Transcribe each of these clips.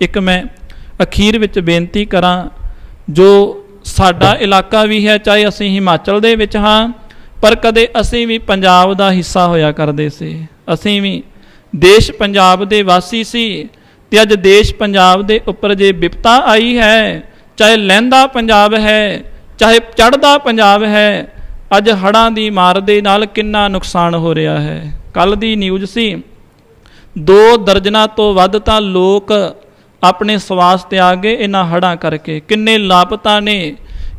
ਇੱਕ ਮੈਂ ਅਖੀਰ ਵਿੱਚ ਬੇਨਤੀ ਕਰਾਂ, ਜੋ ਸਾਡਾ ਇਲਾਕਾ ਵੀ ਹੈ, ਚਾਹੇ ਅਸੀਂ ਹਿਮਾਚਲ ਦੇ ਵਿੱਚ ਹਾਂ, ਪਰ ਕਦੇ ਅਸੀਂ ਵੀ ਪੰਜਾਬ ਦਾ ਹਿੱਸਾ ਹੋਇਆ ਕਰਦੇ ਸੀ। ਅਸੀਂ ਵੀ ਦੇਸ਼ ਪੰਜਾਬ ਦੇ ਵਾਸੀ ਸੀ ਤੇ ਅੱਜ ਦੇਸ਼ ਪੰਜਾਬ ਦੇ ਉੱਪਰ ਜੇ ਵਿਪਤਾ ਆਈ ਹੈ, ਚਾਹੇ ਲਹਿੰਦਾ ਪੰਜਾਬ ਹੈ, ਚਾਹੇ ਚੜ੍ਹਦਾ ਪੰਜਾਬ ਹੈ, ਅੱਜ ਹੜ੍ਹਾਂ ਦੀ ਮਾਰ ਦੇ ਨਾਲ ਕਿੰਨਾ ਨੁਕਸਾਨ ਹੋ ਰਿਹਾ ਹੈ। ਕੱਲ ਦੀ ਨਿਊਜ਼ ਸੀ, ਦੋ ਦਰਜਨਾ ਤੋਂ ਵੱਧ ਤਾਂ ਲੋਕ ਆਪਣੇ ਸਵਾਸ ਤਿਆਗੇ ਇਹਨਾਂ ਹੜ੍ਹਾਂ ਕਰਕੇ। ਕਿੰਨੇ ਲਾਪਤਾ ਨੇ,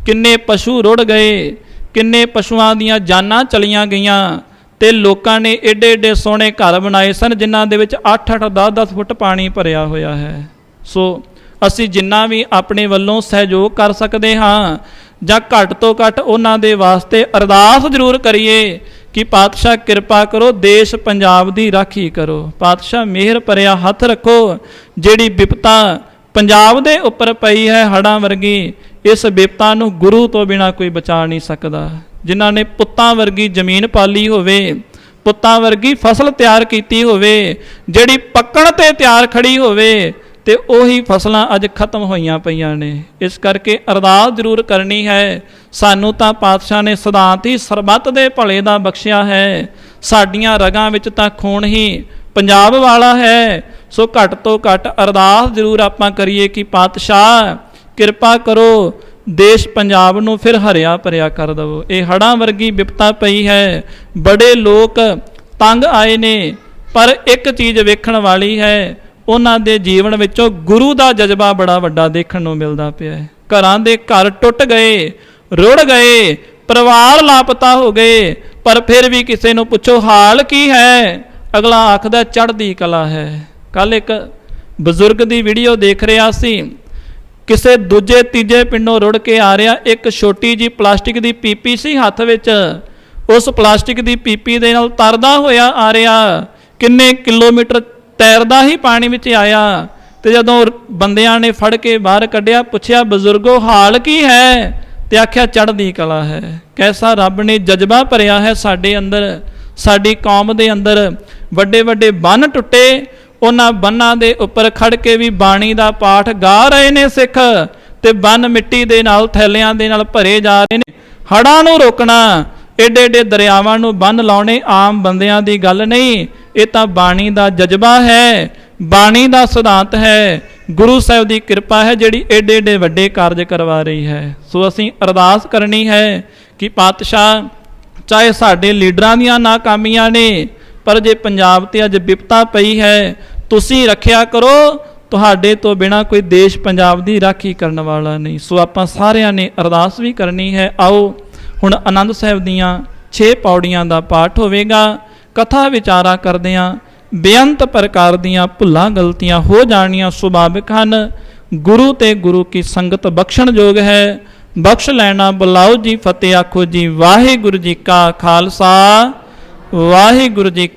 ਕਿੰਨੇ ਪਸ਼ੂ ਰੁੜ ਗਏ, ਕਿੰਨੇ ਪਸ਼ੂਆਂ ਦੀਆਂ ਜਾਨਾਂ ਚਲੀਆਂ ਗਈਆਂ ਤੇ ਲੋਕਾਂ ਨੇ ਏਡੇ ਏਡੇ ਸੋਹਣੇ ਘਰ ਬਣਾਏ ਸਨ, ਜਿਨ੍ਹਾਂ ਦੇ ਵਿੱਚ 8-8 10-10 ਫੁੱਟ ਪਾਣੀ ਭਰਿਆ ਹੋਇਆ ਹੈ। ਸੋ ਅਸੀਂ ਜਿੰਨਾ ਵੀ ਆਪਣੇ ਵੱਲੋਂ ਸਹਿਯੋਗ ਕਰ ਸਕਦੇ ਹਾਂ ਜਾਂ ਘੱਟ ਤੋਂ ਘੱਟ ਉਹਨਾਂ ਦੇ ਵਾਸਤੇ ਅਰਦਾਸ ਜ਼ਰੂਰ ਕਰੀਏ ਕਿ ਪਾਤਸ਼ਾਹ ਕਿਰਪਾ ਕਰੋ, ਦੇਸ਼ ਪੰਜਾਬ ਦੀ ਰਾਖੀ ਕਰੋ। ਪਾਤਸ਼ਾਹ, ਮਿਹਰ ਭਰਿਆ ਹੱਥ ਰੱਖੋ। ਜਿਹੜੀ ਵਿਪਤਾ ਪੰਜਾਬ ਦੇ ਉੱਪਰ ਪਈ ਹੈ ਹੜਾਂ ਵਰਗੀ, ਇਸ ਵਿਪਤਾ ਨੂੰ ਗੁਰੂ ਤੋਂ ਬਿਨਾ ਕੋਈ ਬਚਾ ਨਹੀਂ ਸਕਦਾ। ਜਿਨ੍ਹਾਂ ਨੇ ਪੁੱਤਾਂ ਵਰਗੀ ਜ਼ਮੀਨ ਪਾਲੀ ਹੋਵੇ, ਪੁੱਤਾਂ ਵਰਗੀ ਫਸਲ ਤਿਆਰ ਕੀਤੀ ਹੋਵੇ, ਜਿਹੜੀ ਪੱਕਣ ਤੇ ਤਿਆਰ ਖੜੀ ਹੋਵੇ ਤੇ ਉਹੀ ਫਸਲਾਂ ਅੱਜ ਖਤਮ ਹੋਈਆਂ ਪਈਆਂ ਨੇ। ਇਸ ਕਰਕੇ ਅਰਦਾਸ ਜ਼ਰੂਰ ਕਰਨੀ ਹੈ। ਸਾਨੂੰ ਤਾਂ ਪਾਤਸ਼ਾਹ ਨੇ ਸਿਧਾਂਤ ਹੀ ਸਰਬੱਤ ਦੇ ਭਲੇ ਦਾ ਬਖਸ਼ਿਆ ਹੈ। ਸਾਡੀਆਂ ਰਗਾਂ ਵਿੱਚ ਤਾਂ ਖੂਨ ਹੀ ਪੰਜਾਬ ਵਾਲਾ ਹੈ। ਸੋ ਘੱਟ ਤੋਂ ਘੱਟ ਅਰਦਾਸ ਜ਼ਰੂਰ ਆਪਾਂ ਕਰੀਏ ਕਿ ਪਾਤਸ਼ਾਹ, ਕਿਰਪਾ ਕਰੋ, ਦੇਸ਼ ਪੰਜਾਬ ਨੂੰ ਫਿਰ ਹਰਿਆ ਭਰਿਆ ਕਰ ਦਵੋ। ਇਹ ਹੜਾਂ ਵਰਗੀ ਵਿਪਤਾ ਪਈ ਹੈ। ਬੜੇ ਲੋਕ ਤੰਗ ਆਏ ਨੇ, ਪਰ ਇੱਕ ਚੀਜ਼ ਵੇਖਣ ਵਾਲੀ ਹੈ ਉਹਨਾਂ ਦੇ ਜੀਵਨ ਵਿੱਚੋਂ ਗੁਰੂ ਦਾ ਜਜ਼ਬਾ ਬੜਾ ਵੱਡਾ ਦੇਖਣ ਨੂੰ ਮਿਲਦਾ ਪਿਆ ਹੈ। ਘਰਾਂ ਦੇ ਘਰ ਟੁੱਟ ਗਏ, ਰੁੜ ਗਏ, ਪਰਿਵਾਰ ਲਾਪਤਾ ਹੋ ਗਏ। ਪਰ ਫਿਰ ਵੀ ਕਿਸੇ ਨੂੰ ਪੁੱਛੋ, ਹਾਲ ਕੀ ਹੈ? ਅਗਲਾ ਆਖਦਾ, ਚੜ੍ਹਦੀ ਕਲਾ ਹੈ। ਕੱਲ ਇੱਕ ਬਜ਼ੁਰਗ ਦੀ ਵੀਡੀਓ ਦੇਖ ਰਿਹਾ ਸੀ। ਕਿਸੇ ਦੂਜੇ, ਤੀਜੇ ਪਿੰਡੋਂ ਰੁੜ ਕੇ ਆ ਰਿਹਾ ਇੱਕ ਛੋਟੀ ਜੀ ਪਲਾਸਟਿਕ ਦੀ ਪੀਪੀ ਸੀ ਹੱਥ ਵਿੱਚ। ਉਸ ਪਲਾਸਟਿਕ ਦੀ ਪੀਪੀ ਦੇ ਨਾਲ ਤਰਦਾ ਹੋਇਆ ਆ ਰਿਹਾ। ਕਿੰਨੇ ਕਿਲੋਮੀਟਰ ਤੈਰਦਾ ਹੀ ਪਾਣੀ ਵਿੱਚ ਆਇਆ ਤੇ ਜਦੋਂ ਬੰਦਿਆਂ ਨੇ ਫੜ ਕੇ ਬਾਹਰ ਕੱਢਿਆ, ਪੁੱਛਿਆ, ਬਜ਼ੁਰਗੋ, ਹਾਲ ਕੀ ਹੈ? ਤੇ ਆਖਿਆ, ਚੜ੍ਹਦੀ ਕਲਾ ਹੈ। ਕੈਸਾ ਰੱਬ ਨੇ ਜਜ਼ਬਾ ਭਰਿਆ ਹੈ ਸਾਡੇ ਅੰਦਰ, ਸਾਡੀ ਕੌਮ ਦੇ ਅੰਦਰ। ਵੱਡੇ ਵੱਡੇ ਬੰਨ ਟੁੱਟੇ, ਉਹਨਾਂ ਬੰਨਾਂ ਦੇ ਉੱਪਰ ਖੜ ਕੇ ਵੀ ਬਾਣੀ ਦਾ ਪਾਠ ਗਾ ਰਹੇ ਨੇ ਸਿੱਖ ਤੇ ਬੰਨ ਮਿੱਟੀ ਦੇ ਨਾਲ, ਥੈਲਿਆਂ ਦੇ ਨਾਲ ਭਰੇ ਜਾ ਰਹੇ ਨੇ। ਹੜਾਂ ਨੂੰ ਰੋਕਣਾ ਏਡੇ ਏਡੇ ਦਰਿਆਵਾਂ ਨੂੰ ਬੰਨ ਲਾਉਣੇ ਆਮ ਬੰਦਿਆਂ ਦੀ ਗੱਲ ਨਹੀਂ। ਇਹ ਤਾਂ ਬਾਣੀ ਦਾ ਜਜ਼ਬਾ ਹੈ, ਬਾਣੀ ਦਾ ਸਿਧਾਂਤ ਹੈ, ਗੁਰੂ ਸਾਹਿਬ ਦੀ ਕਿਰਪਾ ਹੈ ਜਿਹੜੀ ਏਡੇ ਏਡੇ ਵੱਡੇ ਕਾਰਜ ਕਰਵਾ ਰਹੀ ਹੈ। ਸੋ ਅਸੀਂ ਅਰਦਾਸ ਕਰਨੀ ਹੈ ਕਿ ਪਾਤਸ਼ਾਹ, ਚਾਹੇ ਸਾਡੇ ਲੀਡਰਾਂ ਦੀਆਂ ਨਾਕਾਮੀਆਂ ਨੇ, ਪਰ ਜੇ ਪੰਜਾਬ ਤੇ ਅੱਜ ਵਿਪਤਾ ਪਈ ਹੈ, ਤੁਸੀਂ ਰੱਖਿਆ ਕਰੋ, ਤੁਹਾਡੇ ਤੋਂ ਬਿਨਾ ਕੋਈ ਦੇਸ਼ ਪੰਜਾਬ ਦੀ ਰਾਖੀ ਕਰਨ ਵਾਲਾ ਨਹੀਂ। ਸੋ ਆਪਾਂ ਸਾਰਿਆਂ ਨੇ ਅਰਦਾਸ ਵੀ ਕਰਨੀ ਹੈ, ਆਓ ਹੁਣ ਆਨੰਦ ਸਾਹਿਬ ਦੀਆਂ 6 ਪੌੜੀਆਂ ਦਾ ਪਾਠ ਹੋਵੇਗਾ। ਕਥਾ ਵਿਚਾਰਾ ਕਰਦਿਆਂ, ਬੇਅੰਤ ਪ੍ਰਕਾਰ ਦੀਆਂ ਭੁੱਲਾਂ ਗਲਤੀਆਂ ਹੋ ਜਾਣੀਆਂ ਸੁਭਾਵਿਕ ਹਨ। ਗੁਰੂ ਤੇ ਗੁਰੂ ਕੀ ਸੰਗਤ ਬਖਸ਼ਣ ਯੋਗ ਹੈ। ਬਖਸ਼ ਲੈਣਾ ਬੁਲਾਓ ਜੀ ਫਤਿਹ, ਆਖੋ ਜੀ ਵਾਹਿਗੁਰੂ ਜੀ ਕਾ ਖਾਲਸਾ। ਵਾਹਿਗੁਰੂ ਜੀ